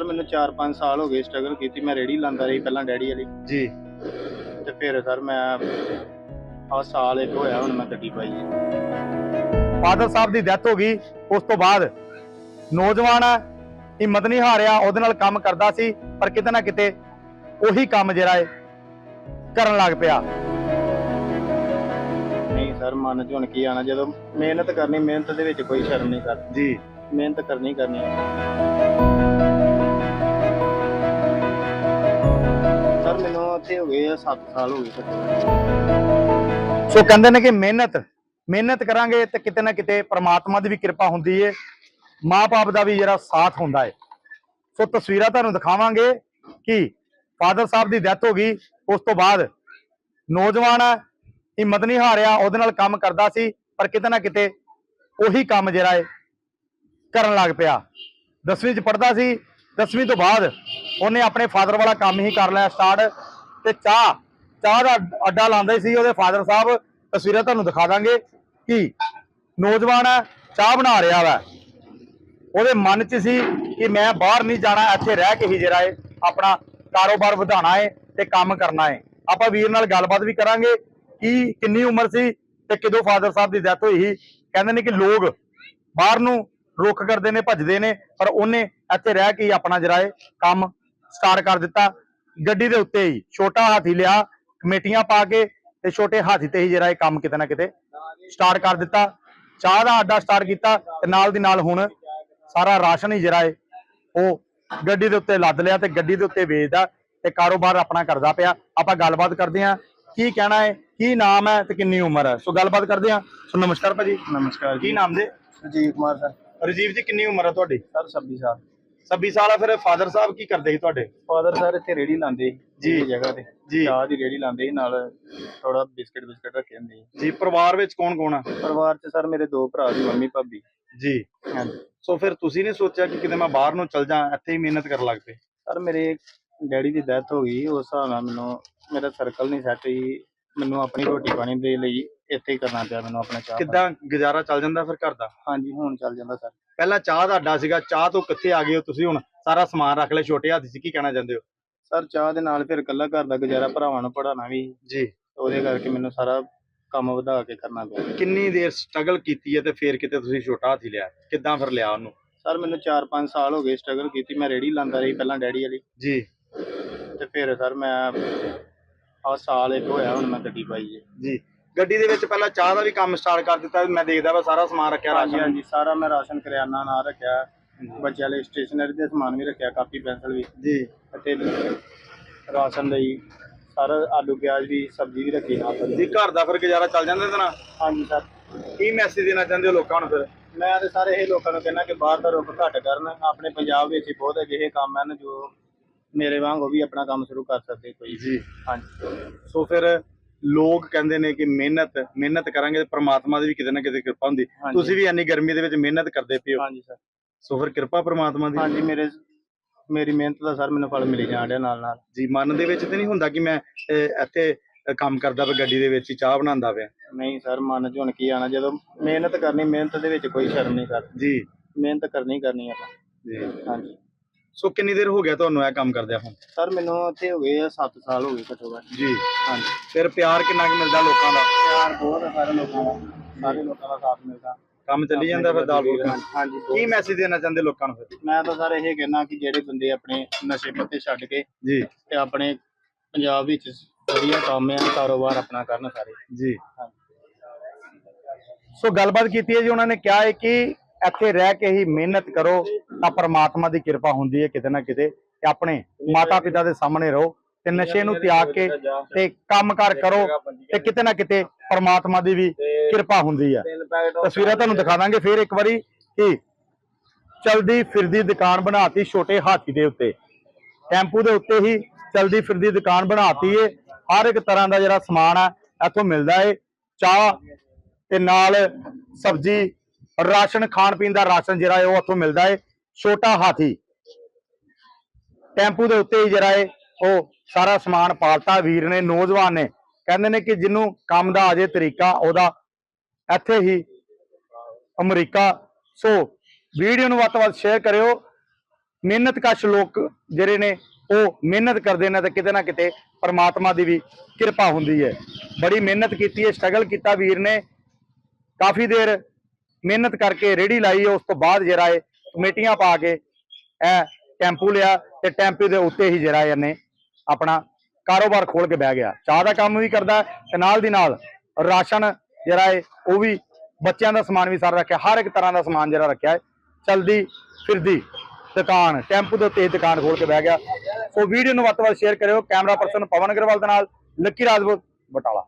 Sir ਮੈਨੂੰ 4-5 ਸਾਲ ਹੋ ਗਏ ਸਟਰਗਲ ਕੀਤੀ। ਮੈਂ ਰੇੜੀ ਲਾਂਦਾ ਰਹੀ ਪਹਿਲਾਂ ਡੈਡੀ ਵਾਲੀ। ਜੀ। ਤੇ ਫਿਰ ਸਰ ਮੈਂ ਆ ਸਾਲ ਇੱਕ ਹੋਇਆ ਹੁਣ ਮੈਂ ਗੱਡੀ ਪਾਈ ਹੈ। ਫਾਦਰ ਸਾਹਿਬ ਦੀ ਡੈਥ ਹੋ ਗਈ। ਉਸ ਤੋਂ ਬਾਅਦ ਨੌਜਵਾਨ ਹੈ ਹਿੰਮਤ ਨਹੀਂ ਹਾਰਿਆ ਉਹਦੇ ਨਾਲ ਕੰਮ ਕਰਦਾ ਸੀ ਪਰ ਕਿਤੇ ਨਾ ਕਿਤੇ ਉਹੀ ਕੰਮ ਜਿਹੜਾ ਹੈ ਕਰਨ ਲੱਗ ਪਿਆ। ਨਹੀਂ ਸਰ ਮਨ ਚ ਹੁਣ ਕੀ ਆਣਾ ਜਦੋਂ ਮਿਹਨਤ ਕਰਨੀ ਮਿਹਨਤ ਦੇ ਵਿੱਚ ਕੋਈ ਸ਼ਰਮ ਨਹੀਂ ਕਰ ਜੀ। ਮਿਹਨਤ ਕਰਨੀ ਕਰਨੀ। ਮੈਨੂੰ ਇੱਥੇ ਹੋ ਗਏ 7 ਸਾਲ ਹੋ ਗਏ ਘੱਟੋ ਸੋ ਕਹਿੰਦੇ ਨੇ ਕਿ ਮਿਹਨਤ ਮਿਹਨਤ ਕਰਾਂਗੇ ਤੇ ਕਿਤੇ ਨਾ ਕਿਤੇ ਪ੍ਰਮਾਤਮਾ ਦੀ ਵੀ ਕਿਰਪਾ ਹੁੰਦੀ ਏ ਮਾਪੇ ਦਾ ਵੀ ਜਿਹੜਾ ਸਾਥ ਹੁੰਦਾ ਏ। ਸੋ ਤਸਵੀਰਾਂ ਤੁਹਾਨੂੰ ਦਿਖਾਵਾਂਗੇ ਕਿ ਫਾਦਰ ਸਾਹਿਬ ਦੀ ਡੈਥ ਹੋ ਗਈ, ਉਸ ਤੋਂ ਬਾਅਦ ਨੌਜਵਾਨ ਹੈ ਹਿੰਮਤ ਨਹੀਂ ਹਾਰਿਆ, ਉਹਦੇ ਨਾਲ ਕੰਮ ਕਰਦਾ ਸੀ, ਪਰ ਕਿਤੇ ਨਾ ਕਿਤੇ ਉਹੀ ਕੰਮ ਜਿਹੜਾ ਏ ਕਰਨ ਲੱਗ ਪਿਆ। 10ਵੀਂ ਚ ਪੜਦਾ ਸੀ 10ਵੀਂ ਤੋਂ ਬਾਅਦ ਉਹਨੇ ਆਪਣੇ ਫਾਦਰ ਵਾਲਾ ਕੰਮ ਹੀ ਕਰ ਲਿਆ ਸਟਾਰਟ ਤੇ ਚਾਹ ਚਾਹ ਦਾ ਅੱਡਾ ਲਾਉਂਦੇ ਸੀ ਉਹਦੇ ਫਾਦਰ ਸਾਹਿਬ, ਤਸਵੀਰਾਂ ਤੁਹਾਨੂੰ ਦਿਖਾ ਦਾਂਗੇ ਕਿ ਨੌਜਵਾਨ ਹੈ, ਚਾਹ ਬਣਾ ਰਿਹਾ ਵਾ। ਉਹਦੇ ਮਨ 'ਚ ਸੀ ਕਿ ਮੈਂ ਬਾਹਰ ਨਹੀਂ ਜਾਣਾ, ਇੱਥੇ ਰਹਿ ਕੇ ਹੀ ਜਿਹੜਾ ਏ ਆਪਣਾ ਕਾਰੋਬਾਰ ਵਧਾਉਣਾ ਏ ਤੇ ਕੰਮ ਕਰਨਾ ਏ। ਆਪਾਂ ਵੀਰ ਨਾਲ ਗੱਲਬਾਤ ਵੀ ਕਰਾਂਗੇ ਕਿ ਕਿੰਨੀ ਉਮਰ ਸੀ ਤੇ ਕਿਦੋਂ ਫਾਦਰ ਸਾਹਿਬ ਦੀ ਡੈਥ ਹੋਈ ਸੀ। ਕਹਿੰਦੇ ਨੇ ਕਿ ਲੋਕ ਬਾਹਰ ਨੂੰ ਰੁੱਖ ਕਰਦੇ ਨੇ, ਭੱਜਦੇ ਨੇ, ਪਰ ਉਹਨੇ ਇੱਥੇ ਰਹਿ ਕੇ ਆਪਣਾ ਜਿਹੜਾ ਕੰਮ ਸਟਾਰਟ ਕਰ ਦਿੱਤਾ। ਗੱਡੀ ਦੇ ਉੱਤੇ ਹੀ ਛੋਟਾ ਹਾਥੀ ਲਿਆ ਕਮੇਟੀਆਂ ਪਾ ਕੇ ਤੇ ਛੋਟੇ ਹਾਥੀ ਤੇ ਹੀ ਜਿਹੜਾ ਇਹ ਕੰਮ ਕਿਤੇ ਨਾ ਕਿਤੇ ਸਟਾਰਟ ਕਰ ਦਿੱਤਾ। ਚਾਹ ਦਾ ਅੱਡਾ ਸਟਾਰਟ ਕੀਤਾ ਤੇ ਨਾਲ ਦੀ ਨਾਲ ਹੁਣ ਸਾਰਾ ਰਾਸ਼ਨ ਹੀ ਜਿਹੜਾ ਏ ਉਹ ਗੱਡੀ ਦੇ ਉੱਤੇ ਲੱਦ ਲਿਆ ਤੇ ਗੱਡੀ ਦੇ ਉੱਤੇ ਵੇਚਦਾ ਤੇ ਕਾਰੋਬਾਰ ਆਪਣਾ ਕਰਦਾ ਪਿਆ। ਆਪਾਂ ਗੱਲਬਾਤ ਕਰਦੇ ਹਾਂ ਕੀ ਕਹਿਣਾ ਹੈ ਕੀ ਨਾਮ ਹੈ ਤੇ ਕਿੰਨੀ ਉਮਰ ਹੈ? ਸੋ ਗੱਲਬਾਤ ਕਰਦੇ ਹਾਂ। ਸੋ ਨਮਸਕਾਰ ਭਾਜੀ। ਨਮਸਕਾਰ ਕੀ ਨਾਮ ਜੀ ਸੁਜੀਤ ਕੁਮਾਰ ਸਰ। ਰਜੀਵ ਜੀ ਕਿੰਨੀ ਉਮਰ ਹੈ ਤੁਹਾਡੀ? ਸਰ 26 ਸਾਲ। 26 ਸਾਲ ਆ ਫਿਰ ਫਾਦਰ ਸਾਹਿਬ ਕੀ ਕਰਦੇ ਸੀ ਤੁਹਾਡੇ? ਫਾਦਰ ਸਰ ਇੱਥੇ ਰੇੜੀ ਲਾਉਂਦੇ ਜੀ। ਜਗ੍ਹਾ ਤੇ। ਜੀ। ਚਾਹ ਦੀ ਰੇੜੀ ਲਾਉਂਦੇ ਸੀ ਨਾਲ ਥੋੜਾ ਬਿਸਕਟ ਬਿਸਕਟ ਰੱਖੇ ਹੁੰਦੇ ਸੀ। ਜੀ ਪਰਿਵਾਰ ਵਿੱਚ ਕੌਣ ਕੌਣ ਆ? ਪਰਿਵਾਰ ਚ ਸਰ ਮੇਰੇ ਦੋ ਭਰਾ ਸੀ ਮੰਮੀ ਭਾਬੀ। ਜੀ। ਹਾਂਜੀ। ਸੋ ਫਿਰ ਤੁਸੀਂ ਨਹੀਂ ਸੋਚਿਆ ਕਿ ਕਿਤੇ ਮੈਂ ਬਾਹਰ ਨੂੰ ਚਲ ਜਾ ਇੱਥੇ ਹੀ ਮਿਹਨਤ ਕਰਨ ਲੱਗ ਪਏ? ਸਰ ਮੇਰੇ ਡੈਡੀ ਦੀ ਡੈਥ ਹੋ ਗਈ ਉਸ ਹਿਸਾਬ ਨਾਲ ਮੈਨੂੰ ਮੇਰਾ ਸਰਕਲ ਨਹੀਂ ਸੈੱਟ ਹੀ ਮੈਨੂੰ ਆਪਣੀ ਰੋਟੀ ਪਾਣੀ ਦੇ ਲਈ ਇੱਥੇ ਹੀ ਕਰਨਾ ਪਿਆ ਮੈਨੂੰ ਆਪਣਾ ਚਾਹ ਕਿੱਦਾਂ ਗੁਜ਼ਾਰਾ ਚੱਲ ਜਾਂਦਾ ਫਿਰ ਘਰ ਦਾ? ਹਾਂਜੀ ਹੁਣ ਚੱਲ ਜਾਂਦਾ ਸਰ। ਪਹਿਲਾਂ ਚਾਹ ਦਾ ਅੱਡਾ ਸੀਗਾ ਚਾਹ ਤੋਂ ਕਿੱਥੇ ਆ ਗਏ ਹੋ ਤੁਸੀਂ ਹੁਣ? ਸਾਰਾ ਸਮਾਨ ਰੱਖ ਲਿਆ ਛੋਟੇ ਹੱਥ 'ਚ ਕੀ ਕਹਿਣਾ ਚਾਹੁੰਦੇ ਹੋ? ਸਰ ਚਾਹ ਦੇ ਨਾਲ ਫਿਰ ਇਕੱਲਾ ਘਰ ਦਾ ਗੁਜ਼ਾਰਾ ਭਰਾਵਾਂ ਨੂੰ ਪੜਾਉਣਾ ਵੀ ਜੀ। ਉਹਦੇ ਕਰਕੇ ਮੈਨੂੰ ਸਾਰਾ ਕੰਮ ਵਧਾ ਕੇ ਕਰਨਾ ਪਿਆ। ਕਿੰਨੀ ਦੇਰ ਸਟਰਗਲ ਕੀਤੀ ਹੈ ਤੇ ਫਿਰ ਕਿਤੇ ਤੁਸੀਂ ਛੋਟਾ ਹਾਥੀ ਲਿਆ? ਕਿੱਦਾਂ ਫਿਰ ਲਿਆ ਉਹਨੂੰ? ਸਰ ਮੈਨੂੰ 4-5 ਸਾਲ ਹੋ ਗਏ ਸਟਰਗਲ ਕੀਤੀ ਮੈਂ ਰੇੜੀ ਲਾਂਦਾ ਰਹੀ ਪਹਿਲਾਂ ਡੈਡੀ ਵਾਲੀ। ਜੀ। ਤੇ ਫਿਰ ਸਰ ਮੈਂ ਆ ਸਾਲ ਇੱਕ ਹੋਇਆ ਹੁਣ ਮੈਂ ਗੱਡੀ ਪਾਈ ਹੈ। ਜੀ। ਗੱਡੀ ਦੇ ਵਿੱਚ ਪਹਿਲਾਂ ਚਾਹ ਦਾ ਵੀ ਕੰਮ ਸਟਾਰਟ ਕਰ ਦਿੱਤਾ ਮੈਂ ਦੇਖਦਾ ਵਾ ਸਾਰਾ ਸਮਾਨ ਰੱਖਿਆ ਹਾਂਜੀ ਰਾਸ਼ਨ। ਹਾਂਜੀ ਸਾਰਾ ਮੈਂ ਰਾਸ਼ਨ ਕਰਿਆਨਾ ਨਾਲ ਰੱਖਿਆ ਬੱਚਿਆਂ ਲਈ ਸਟੇਸ਼ਨਰੀ ਦੇ ਸਮਾਨ ਵੀ ਰੱਖਿਆ ਕਾਪੀ ਪੈਨਸਲ ਵੀ। ਜੀ। ਅਤੇ ਰਾਸ਼ਨ ਲਈ ਸਾਰਾ ਆਲੂ ਪਿਆਜ਼ ਵੀ ਸਬਜ਼ੀ ਵੀ ਰੱਖੀ ਨਾਲ। ਜੀ ਘਰ ਦਾ ਫਿਰ ਗੁਜ਼ਾਰਾ ਚੱਲ ਜਾਂਦਾ ਇਹਦੇ ਨਾਲ? ਹਾਂਜੀ ਸਰ। ਕੀ ਮੈਸੇਜ ਦੇਣਾ ਚਾਹੁੰਦੇ ਹੋ ਲੋਕਾਂ ਨੂੰ ਫਿਰ? ਮੈਂ ਤੇ ਸਾਰੇ ਇਹ ਲੋਕਾਂ ਨੂੰ ਕਹਿੰਦਾ ਕਿ ਬਾਹਰ ਦਾ ਰੁੱਖ ਘੱਟ ਕਰਨ ਆਪਣੇ ਪੰਜਾਬ ਵਿੱਚ ਹੀ ਬਹੁਤ ਅਜਿਹੇ ਕੰਮ ਹਨ ਜੋ ਮੇਰੇ ਵਾਂਗ ਉਹ ਵੀ ਆਪਣਾ ਕੰਮ ਸ਼ੁਰੂ ਕਰ ਸਕਦੇ ਕੋਈ। ਜੀ। ਹਾਂਜੀ। ਸੋ ਫਿਰ ਲੋਕ ਕਹਿੰਦੇ ਨੇ ਕਿ ਮਿਹਨਤ ਮਿਹਨਤ ਕਰਾਂਗੇ ਤੇ ਪ੍ਰਮਾਤਮਾ ਦੀ ਵੀ ਕਿਤੇ ਨਾ ਕਿਤੇ ਕਿਰਪਾ ਹੁੰਦੀ। ਤੁਸੀਂ ਵੀ ਇੰਨੀ ਗਰਮੀ ਦੇ ਵਿੱਚ ਮਿਹਨਤ ਕਰਦੇ ਹੋ। ਹਾਂਜੀ ਸਰ। ਸੋ ਫਿਰ ਕਿਰਪਾ ਪ੍ਰਮਾਤਮਾ ਦੀ। ਹਾਂਜੀ ਮੇਰੇ ਮੇਰੀ ਮਿਹਨਤ ਦਾ ਸਰ ਮੈਨੂੰ ਫਲ ਮਿਲੀ ਜਾਣ ਡਿਆ ਨਾਲ ਨਾਲ ਜੀ ਮਨ ਦੇ ਵਿੱਚ ਤੇ ਨਹੀਂ ਹੁੰਦਾ ਕਿ ਮੈਂ ਅਹ, ਇੱਥੇ ਅਹ, ਕੰਮ ਕਰਦਾ ਪਿਆ ਗੱਡੀ ਦੇ ਵਿੱਚ ਹੀ ਚਾਹ ਬਣਾਉਂਦਾ ਪਿਆ। ਨਹੀਂ ਸਰ ਮਨ ਚ ਹੁਣ ਕੀ ਆਣਾ ਜਦੋਂ ਮਿਹਨਤ ਕਰਨੀ ਮਿਹਨਤ ਦੇ ਵਿੱਚ ਕੋਈ ਸ਼ਰਮ ਨਹੀਂ ਸਰ। ਜੀ। ਮਿਹਨਤ ਕਰਨੀ ਹੀ ਕਰਨੀ ਆਪਾਂ। ਜੀ। ਹਾਂਜੀ। ਸੋ ਕਿੰਨੀ ਦੇਰ ਹੋ ਗਿਆ ਤੁਹਾਨੂੰ ਇਹ ਕੰਮ ਕਰਦਿਆਂ ਹੁਣ? ਸਰ ਮੈਨੂੰ ਇੱਥੇ ਹੋ ਗਏ 7 ਸਾਲ ਹੋ ਗਏ ਘੱਟੋ ਘੱਟ। ਜੀ। ਹਾਂਜੀ। ਫਿਰ ਪਿਆਰ ਕਿੰਨਾ ਕੁ ਮਿਲਦਾ ਲੋਕਾਂ ਦਾ? ਪਿਆਰ ਬਹੁਤ ਹੈ ਸਾਰੇ ਲੋਕਾਂ ਦਾ। ਸਾਰੇ ਲੋਕਾਂ ਦਾ ਸਾਥ ਮਿਲਦਾ। ਕੰਮ ਚੱਲੀ ਜਾਂਦਾ ਫਿਰ ਦਾਲ ਫੁਲਕਾ ਹਾਂਜੀ ਕੀ। ਮੈਸੇਜ ਦੇਣਾ ਚਾਹੁੰਦੇ ਲੋਕਾਂ ਨੂੰ ਫਿਰ? ਮੈਂ ਤਾਂ ਸਰ ਇਹ ਕਹਿਣਾ ਕਿ ਜਿਹੜੇ ਬੰਦੇ ਆਪਣੇ ਨਸ਼ੇ ਪੱਤੇ ਛੱਡ ਕੇ ਜੀ। ਤੇ ਆਪਣੇ ਪੰਜਾਬ ਵਿੱਚ ਵਧੀਆ ਕੰਮ ਆ ਕਾਰੋਬਾਰ ਆਪਣਾ ਕਰਨ ਸਾਰੇ। ਜੀ। ਸੋ ਗੱਲਬਾਤ ਕੀਤੀ ਹੈ ਜੀ ਉਹਨਾਂ ਨੇ ਕਿਹਾ ਹੈ ਕਿ ਇੱਥੇ ਰਹਿ ਕੇ ਹੀ ਮਿਹਨਤ ਕਰੋ ਤਾਂ ਪਰਮਾਤਮਾ ਦੀ ਕਿਰਪਾ ਹੁੰਦੀ ਹੈ ਕਿਤੇ ਨਾ ਕਿਤੇ ਤੇ ਆਪਣੇ ਮਾਤਾ ਪਿਤਾ ਦੇ ਸਾਹਮਣੇ ਰਹੋ ਤੇ ਨਸ਼ੇ ਨੂੰ ਤਿਆਗ ਕੇ ਤੇ ਕੰਮਕਾਰ ਕਰੋ ਤੇ ਕਿਤੇ ਨਾ ਕਿਤੇ ਪਰਮਾਤਮਾ ਦੀ ਵੀ ਕਿਰਪਾ ਹੁੰਦੀ ਹੈ ਤਸਵੀਰਾਂ ਤੁਹਾਨੂੰ ਦਿਖਾ ਦਾਂਗੇ ਫਿਰ ਇੱਕ ਵਾਰੀ ਕਿ ਚਲਦੀ ਫਿਰਦੀ ਦੁਕਾਨ ਬਣਾਤੀ ਛੋਟੇ ਹਾਥੀ ਦੇ ਉੱਤੇ। ਟੈਂਪੂ ਦੇ ਉੱਤੇ ਹੀ ਚਲਦੀ ਫਿਰਦੀ ਦੁਕਾਨ ਬਣਾਤੀ ਏ। ਹਰ ਇੱਕ ਤਰ੍ਹਾਂ ਦਾ ਜਿਹੜਾ ਸਮਾਨ ਆ ਇੱਥੋਂ ਮਿਲਦਾ ਏ। ਚਾਹ ਤੇ ਨਾਲ ਸਬਜ਼ੀ ਰਾਸ਼ਨ ਖਾਣ ਪੀਣ ਦਾ ਰਾਸ਼ਨ ਜਿਹੜਾ ਉਹ ਇੱਥੋਂ ਮਿਲਦਾ ਏ। ਛੋਟਾ ਹਾਥੀ। ਟੈਂਪੂ ਦੇ ਉੱਤੇ ਹੀ ਜਿਹੜਾ ਏ, ਉਹ ਸਾਰਾ ਸਮਾਨ ਪਾਲਤਾ। ਵੀਰ ਨੇ, ਨੌਜਵਾਨ ਨੇ। ਕਹਿੰਦੇ ਨੇ ਕਿ ਜਿਹਨੂੰ ਕੰਮ ਦਾ ਅਜੇ ਤਰੀਕਾ, ਉਹਦਾ ਇੱਥੇ ਹੀ ਅਮਰੀਕਾ। ਸੋ ਵੀਡੀਓ ਨੂੰ ਵੱਧ ਤੋਂ ਵੱਧ ਸ਼ੇਅਰ ਕਰਿਓ। ਮਿਹਨਤ ਕਸ਼ ਲੋਕ ਜਿਹੜੇ ਨੇ, ਉਹ ਮਿਹਨਤ ਕਰਦੇ ਨੇ ਤੇ ਕਿਤੇ ਨਾ ਕਿਤੇ ਪਰਮਾਤਮਾ ਦੀ ਵੀ ਕਿਰਪਾ ਹੁੰਦੀ ਹੈ ਬੜੀ ਮਿਹਨਤ ਕੀਤੀ ਹੈ ਸਟਰਗਲ ਕੀਤਾ ਵੀਰ ਨੇ। ਕਾਫੀ ਦੇਰ ਮਿਹਨਤ ਕਰਕੇ ਰੇੜੀ ਲਾਈ ਹੈ ਉਸ ਤੋਂ ਬਾਅਦ ਜਿਹੜਾ ਹੈ ਕਮੇਟੀਆਂ ਪਾ ਕੇ ਇਹ ਟੈਂਪੂ ਲਿਆ ਤੇ ਟੈਂਪੂ ਦੇ ਉੱਤੇ ਹੀ ਜਿਹੜਾ ਇਹਨੇ ਆਪਣਾ ਕਾਰੋਬਾਰ ਖੋਲ ਕੇ ਬਹਿ ਗਿਆ। ਚਾਹ ਦਾ ਕੰਮ ਵੀ ਕਰਦਾ ਹੈ ਤੇ ਨਾਲ ਦੀ ਨਾਲ ਰਾਸ਼ਨ ਜਿਹੜਾ ਹੈ ਉਹ ਵੀ ਬੱਚਿਆਂ ਦਾ ਸਮਾਨ ਵੀ ਸਾਰਾ ਰੱਖਿਆ। ਹਰ ਇੱਕ ਤਰ੍ਹਾਂ ਦਾ ਸਮਾਨ ਜਿਹੜਾ ਰੱਖਿਆ ਹੈ ਚਲਦੀ ਫਿਰਦੀ ਦੁਕਾਨ, ਟੈਂਪੂ ਦੇ ਉੱਤੇ ਹੀ ਦੁਕਾਨ ਖੋਲ ਕੇ ਬਹਿ ਗਿਆ। ਸੋ ਵੀਡੀਓ ਨੂੰ ਵੱਧ ਤੋਂ ਵੱਧ ਸ਼ੇਅਰ ਕਰਿਓ। ਕੈਮਰਾ ਪਰਸਨ ਪਵਨ ਅਗਰਵਾਲ ਦੇ ਨਾਲ, ਲੱਕੀ ਰਾਜਪੂਤ, ਬਟਾਲਾ।